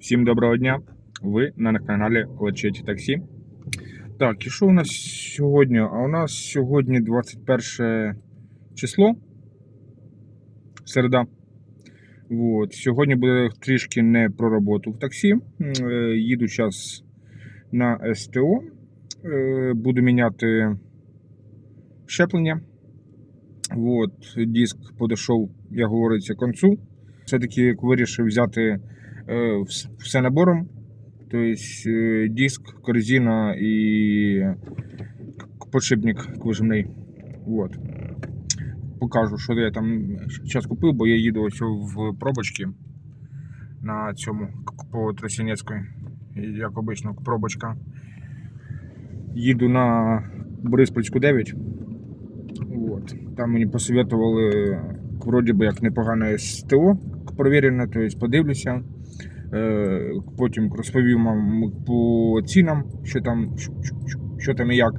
Всім доброго дня! Ви на каналі Лечеті Таксі. Так, і що у нас сьогодні? А у нас сьогодні 21 число. Середа. От. Сьогодні буде трішки не про роботу в таксі. Е, Їду зараз на СТО. Е, Буду міняти щеплення. От. Диск подійшов, як говориться, концу. Все-таки вирішив взяти все набором. Тобто е, диск, корзина і подшипник квижимний. Вот. Покажу, що я там зараз купив, бо я їду ось в пробочки на цьому по Тросінецької. Як обично, пробочка. Їду на Бориспільську 9. Вот. Там мені посоветували вроді би як непогане СТО провірене, тобто подивлюся. Е, Потім розповім вам по цінам, що там, що, там і як.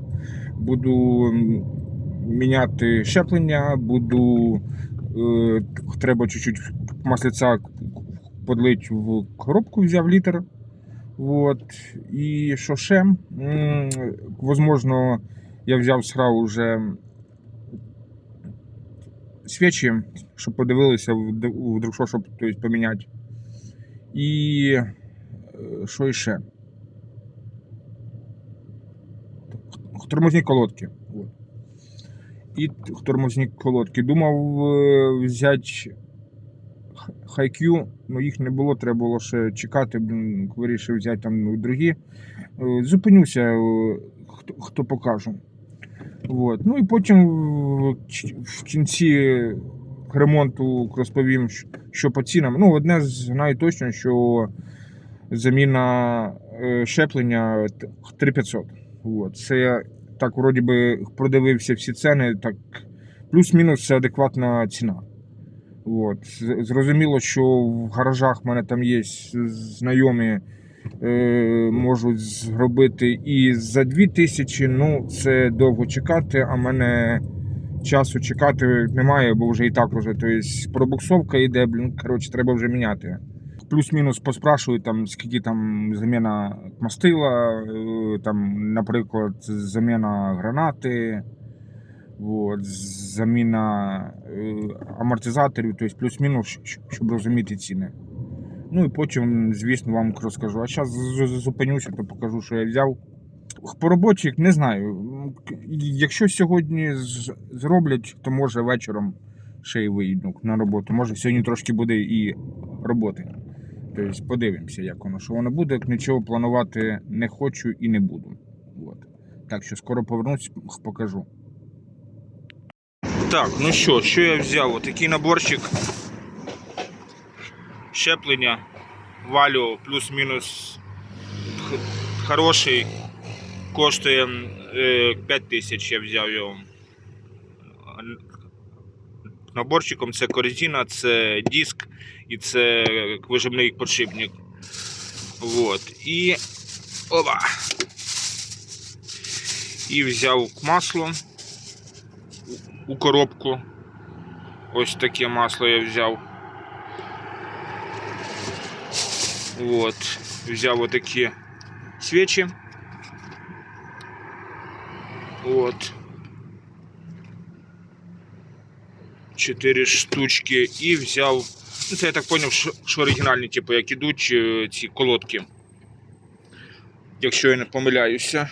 Буду міняти щеплення, буду е, треба чуть-чуть масляця подлить в коробку, взяв літр. Вот. І що ще? Возможно, я взяв сразу вже свічі, щоб подивилися, вдруг що, щоб тобто, поміняти. І е, що іще? Тормозні колодки. І тормозні колодки. Думав е, взяти хайкю, але їх не було, треба було ще чекати. Вирішив взяти там другі. Е, Зупинюся, хто, хто покажу. От. Ну і потім в кінці ремонту розповім, що по цінам. Ну, одне знаю точно, що заміна е, щеплення 3500. От. Це я так вроді би продивився всі ціни, так плюс-мінус це адекватна ціна. От. Зрозуміло, що в гаражах в мене там є знайомі, е, можуть зробити і за 2000, ну це довго чекати, а мене часу чекати немає, бо вже і так вже. Тобто пробуксовка йде, блін, коротше, треба вже міняти. Плюс-мінус поспрашую, там, скільки там заміна мастила, е, там, наприклад, заміна гранати, от, заміна е, амортизаторів, тобто плюс-мінус, щоб розуміти ціни. Ну і потім, звісно, вам розкажу. А зараз зупинюся, то покажу, що я взяв. По роботі не знаю. Якщо сьогодні зроблять, то може вечором ще й вийду на роботу. Може сьогодні трошки буде і роботи. Тобто подивимося, як воно. Що воно буде, нічого планувати не хочу і не буду. От. Так що скоро повернусь, покажу. Так, ну що, що я взяв? Отакий наборчик щеплення валю плюс-мінус хороший. Коштує е, 5 тисяч, я взяв його. Наборчиком це корзина, це диск і це вижимний подшипник. Вот. І. Опа. І взяв масло у коробку. Ось таке масло я взяв. Вот. Взяв отакі свічі. Вот. Чотири штучки. І взяв. Це я так зрозумів, що, оригінальні, типу, як ідуть ці колодки. Якщо я не помиляюся.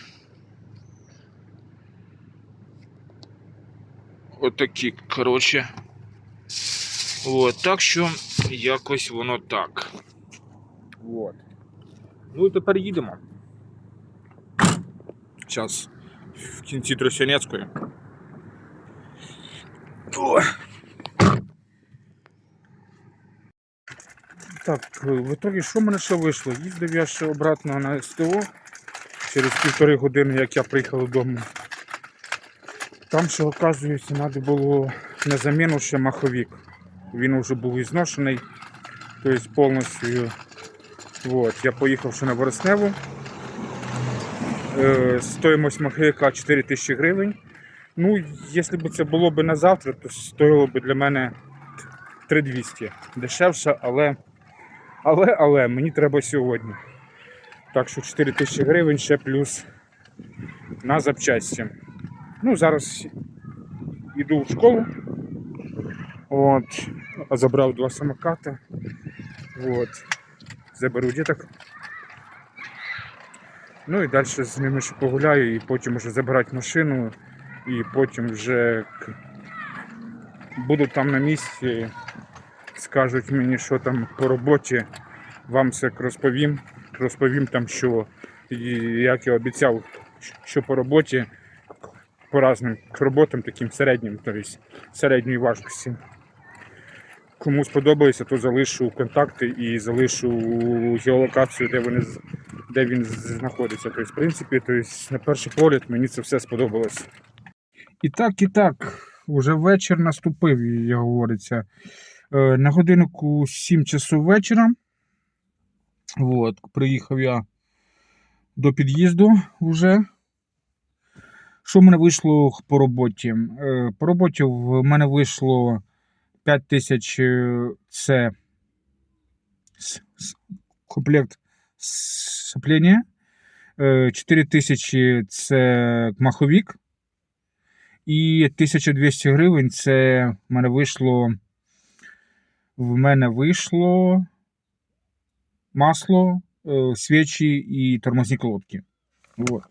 Отакі, коротше. От, так що якось воно так. От. Ну і тепер їдемо. Зараз в кінці Тросянецької. Так, в итоге, що в мене ще вийшло? Їздив я ще обратно на СТО через півтори години, як я приїхав додому. Там ще, оказується, треба було на заміну ще маховік. Він вже був ізношений, тобто повністю. Вот. Я поїхав ще на Вересневу. Е, стоїмость маховика 4 тисячі гривень. Ну, якщо б це було б на завтра, то стоїло б для мене 3200. Дешевше, але Але, але мені треба сьогодні. Так що 4 тисячі гривень ще плюс на запчасті. Ну, зараз йду в школу. От, забрав два самоката. От. Заберу діток. Ну і далі з ними ще погуляю, і потім вже забирати машину, і потім вже буду там на місці, скажуть мені, що там по роботі, вам все розповім. Розповім там, що як я обіцяв, що по роботі, по різним роботам, таким середнім, тобто середньої важкості. Кому сподобається, то залишу контакти і залишу геолокацію, де вони де він знаходиться. Тобто, в принципі, тобто, на перший погляд мені це все сподобалось. І так, і так, уже вечір наступив, як говориться. Е, На годиннику 7 часу вечора. От, приїхав я до під'їзду вже. Що в мене вийшло по роботі? Е, По роботі в мене вийшло 5 тисяч е, це комплект сцеплення. 4 тисячі це маховік. І 1200 гривень це в мене вийшло. В мене вийшло масло, е, свічі і тормозні колодки. От.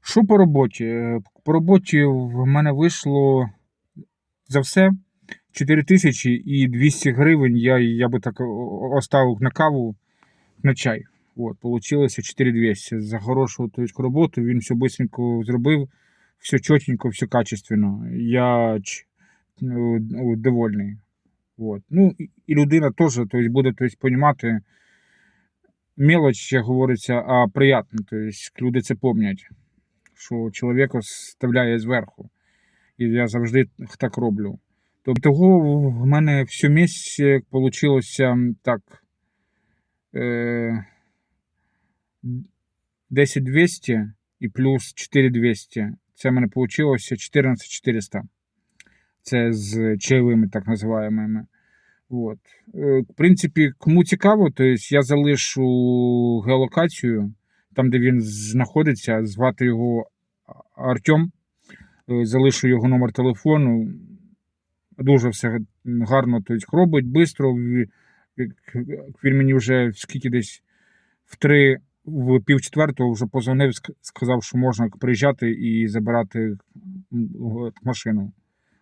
Що по роботі? Е, По роботі в мене вийшло за все 4 тисячі і 200 гривень. Я, я би так оставив на каву на чай. От, получилося 4200. За хорошу роботу він все швидко зробив, все чотенько, все качественно. Я ну, довольний. От. Ну, і- людина теж тобто, буде тобто, розуміти мелоч, як говориться, а приємно. Тобто, люди це пам'ятають, що чоловіка ставляє зверху. І я завжди так роблю. Тобто в мене все місяць вийшло так. Е, 10200 і плюс 4200. Це в мене вийшло 14400. Це з чайовими, так називаємо. От. Е, В принципі, кому цікаво, то я залишу геолокацію, там, де він знаходиться, звати його Артем. Е, Залишу його номер телефону. Дуже все гарно тобто, робить, швидко. Він мені вже скільки десь в три, в пів четвертого вже позвонив, сказав, що можна приїжджати і забирати машину.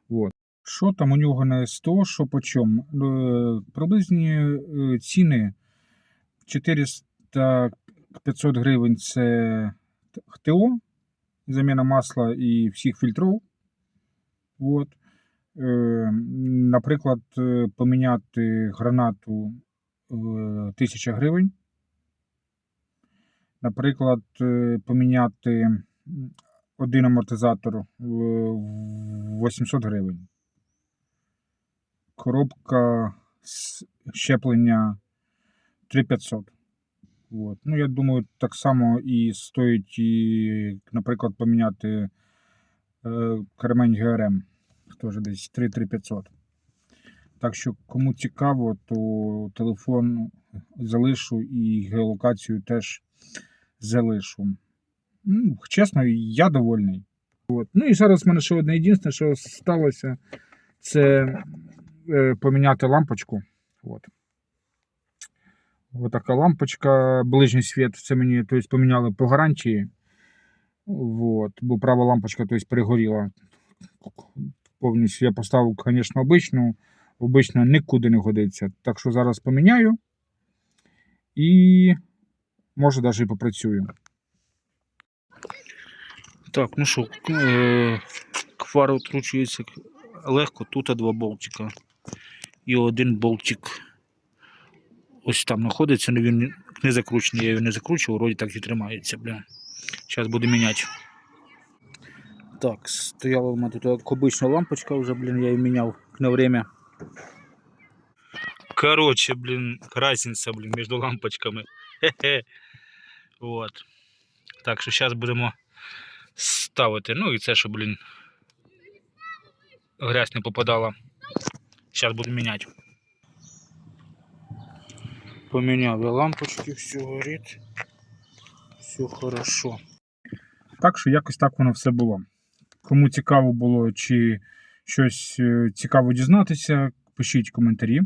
От. Що там у нього на СТО, що по чому? Е, Приблизні е, ціни 400-500 гривень це ТО, заміна масла і всіх фільтрів. От. Е, Наприклад, е, поміняти гранату е, 1000 гривень. Наприклад, е, поміняти один амортизатор е, 800 гривень. Коробка щеплення 3500. От. Ну, я думаю, так само і стоїть, і, наприклад, поміняти е, кремень ГРМ. Теж десь 3-3500. Так що, кому цікаво, то телефон залишу і геолокацію теж залишу. Ну, чесно, я довольний. От. Ну і зараз в мене ще одне єдине, що сталося, це е, поміняти лампочку. От. Ось така лампочка, ближній світ, це мені тобто, поміняли по гарантії. Вот. Бо права лампочка тобто, перегоріла повністю. Я поставив, звісно, обичну. Обично нікуди не годиться. Так що зараз поміняю і може навіть і попрацюю. Так, ну що, е, квар відкручується легко, тут два болтика. І один болтик ось там знаходиться, але він не закручений, я його не закручував, вроді так і тримається, бля. Зараз буду міняти. Так, стояла у мене тут обична лампочка вже, блін, я її міняв на время. Короче, блін, разниця, блін, між лампочками. Хе-хе. Вот. Так що зараз будемо ставити. Ну і це, щоб, блін, грязь не попадала. Зараз буду міняти. Поміняв я лампочки, все горить. Все хорошо. Так що якось так воно все було. Кому цікаво було чи щось е, цікаво дізнатися, пишіть коментарі.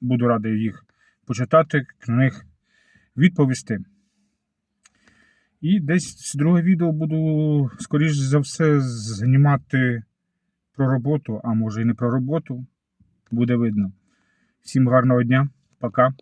Буду радий їх почитати, на них відповісти. І десь друге відео буду, скоріш за все, знімати про роботу, а може і не про роботу. Буде видно. Всім гарного дня, пока.